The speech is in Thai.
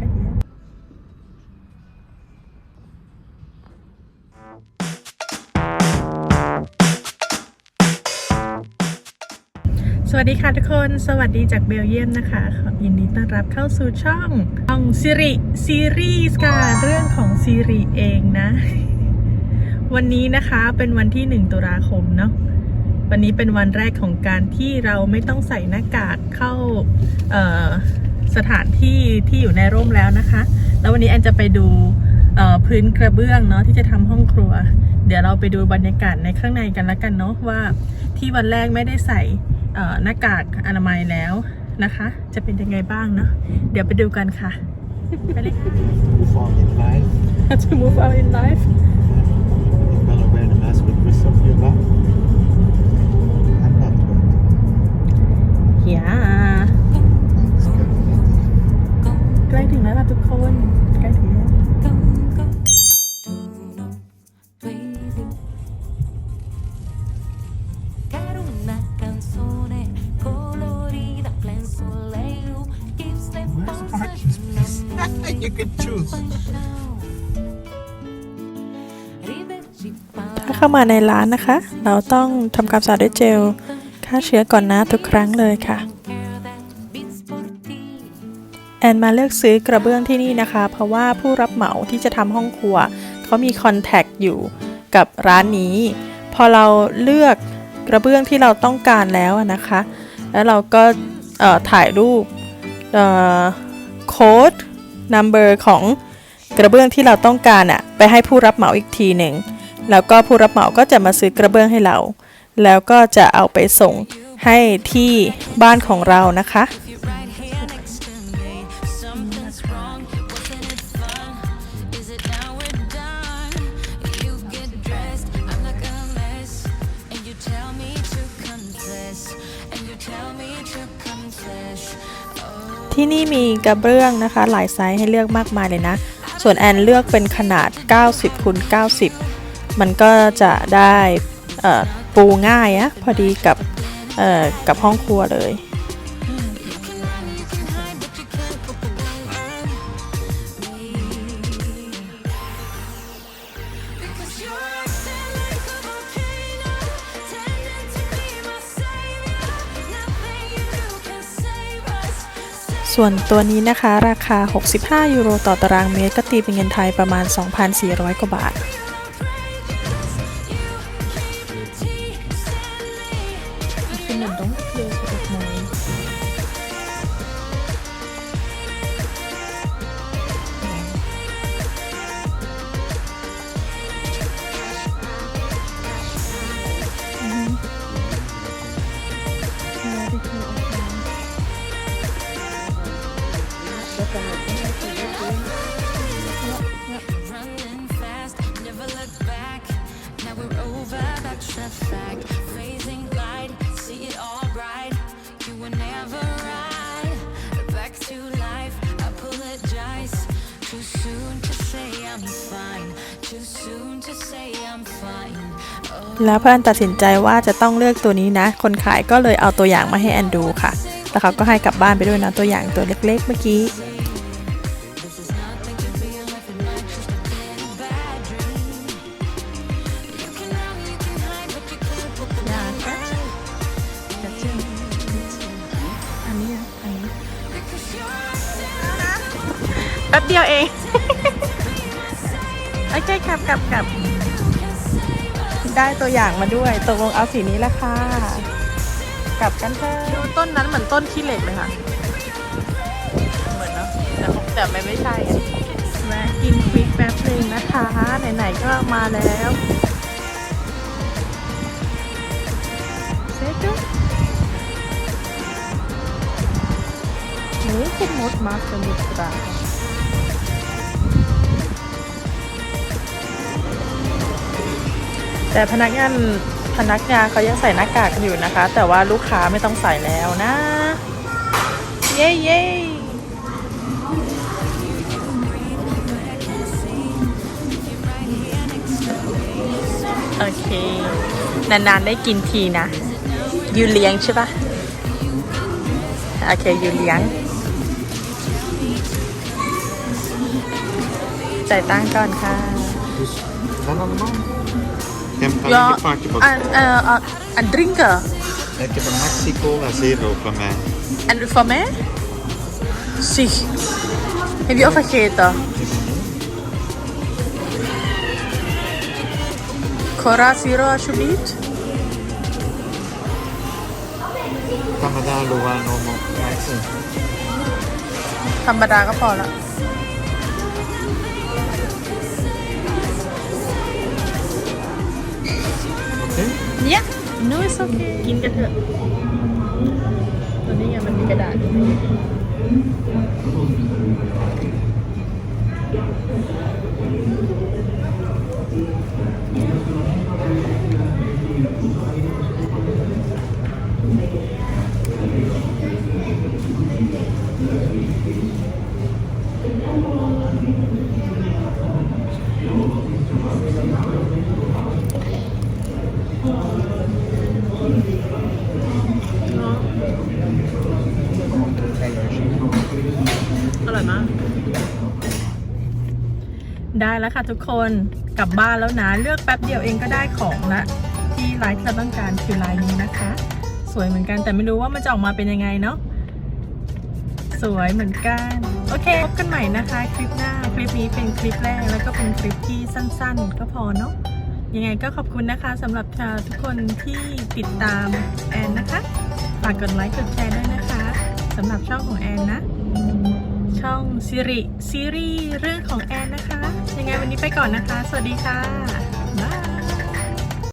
กระเทียมสวัสดีค่ะทุกคน สวัสดีจากเบลเยียมนะคะขอยินดีต้อนรับเข้าสู่ช่องช่องซิริซีรีส์ค่ะ เรื่องของซีรีเองนะ วันนี้นะคะเป็นวันที่ 1 ตุลาคมเนาะวันนี้เป็นวันแรกของการที่เราไม่ต้องใส่หน้ากากเข้าเอ่อ สถานที่ที่อยู่ในร่มแล้วนะคะ แล้ววันนี้แอนจะไปดูเอ่อพื้นกระเบื้องเนาะที่จะทำห้องครัว เดี๋ยวเราไปดูบรรยากาศในข้างในกันละกันเนาะว่าที่วันแรกไม่ได้ใส่เอ่อหน้ากากอนามัยแล้วนะคะ จะเป็นยังไงบ้างเนาะเดี๋ยวไปดูกันค่ะไปเลยค่ะ move on in life. to move out in life Is Bella wearing a mask with Chris up your back? I'm not going to. yeah ล้ถึงแล้วล่ะทุกคนใกล้ถึงแล้วถ้าเข้ามาในร้านนะคะ เราต้องทำความสะอาดด้วยเจลฆ่าเชื้อก่อนนะทุกครั้งเลยค่ะ แอนมาเลือกซื้อกระเบื้องที่นี่นะคะ เพราะว่าผู้รับเหมาที่จะทำห้องครัว เขามีคอนแทคอยู่กับร้านนี้ พอเราเลือกกระเบื้องที่เราต้องการแล้วนะคะ แล้วเราก็เออถ่ายรูปโค้ด number ของกระเบื้องที่เราต้องการอะไปให้ผู้รับเหมาอีกทีหนึ่งแล้วก็ผู้รับเหมาก็จะมาซื้อกระเบื้องให้เรา แล้วก็จะเอาไปส่งให้ที่บ้านของเรานะคะ ที่นี่มีกระเบื้องนะคะ หลายไซส์ให้เลือกมากมายเลยนะ ส่วนแอนเลือกเป็นขนาด 90คูณ90 มันก็จะได้ปูง่ายอะพอดีกับกับห้องครัวเลย ส่วนตัวนี้นะคะราคา 65 ยูโรต่อตารางเมตร ก็ตีเป็นเงินไทยประมาณ 2,400 กว่าบาท แล้วเพื่อนตัดสินใจว่าจะต้องเลือกตัวนี้นะ คนขายก็เลยเอาตัวอย่างมาให้แอนดูค่ะ แล้วเขาก็ให้กลับบ้านไปด้วยนะตัวอย่างตัวเล็กๆเมื่อกี้ ป๊บเดียวเอง โอเคครับกลับกลับได้ตัวอย่างมาด้วย ตกลงเอาสีนี้ละค่ะ กลับกันเถอะดูต้นนั้นเหมือนต้นขี้เหล็กเลยค่ะ เหมือนเนาะแต่แต่ไม่ไม่ใช่อะแวะกินควิกแป๊บหนึ่งนะคะ ไหนๆก็มาแล้วเซ็ต Welke moet master moet dragen? แต่พนักงานพนักงานเขายังใส่หน้ากากกันอยู่นะคะ แต่ว่าลูกค้าไม่ต้องใส่แล้วนะ เย้เย้โอเค นานๆได้กินทีนะ ยูเลี้ยงใช่ปะโอเคยูเลี้ยงจ่ายตังค์ก่อนค่ะ ja. Eh, ah, en, drinken. Ik heb een maxi cola zero van mij. En van mij? Zie. Heb je al vergeten? Cora zero alsjeblieft. Kan me daar doen, Gaan we daar genoeg เนี่ย no it's okay กินกันเถอะตอนนี้ไงมันมีกระดาษ ร่อยมาก ได้แล้วค่ะทุกคนกลับบ้านแล้วนะเลือกแป๊บเดียวเองก็ได้ของละที่ไลน์ที่เราต้องการคือลายนี้นะคะ สวยเหมือนกันแต่ไม่รู้ว่ามันจะออกมาเป็นยังไงเนาะสวยเหมือนกัน โอเคพบกันใหม่นะคะคลิปหน้าคลิปนี้เป็นคลิปแรกแล้วก็เป็นคลิปที่สั้นๆ ก็พอเนาะยังไงก็ขอบคุณนะคะสำหรับทุกคนที่ติดตามแอนนะคะฝากกดไลค์กดแชร์ด้วยนะคะสำหรับช่องของแอนนะ ช่องซิริซีรีส์เรื่องของแอนนะคะ ยังไงวันนี้ไปก่อนนะคะ สวัสดีค่ะ